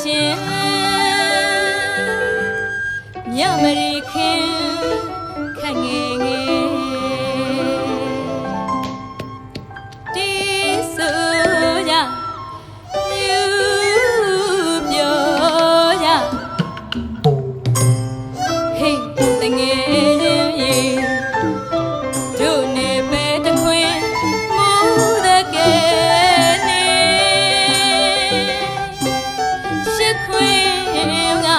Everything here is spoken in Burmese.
ရှင်မြမရီခင်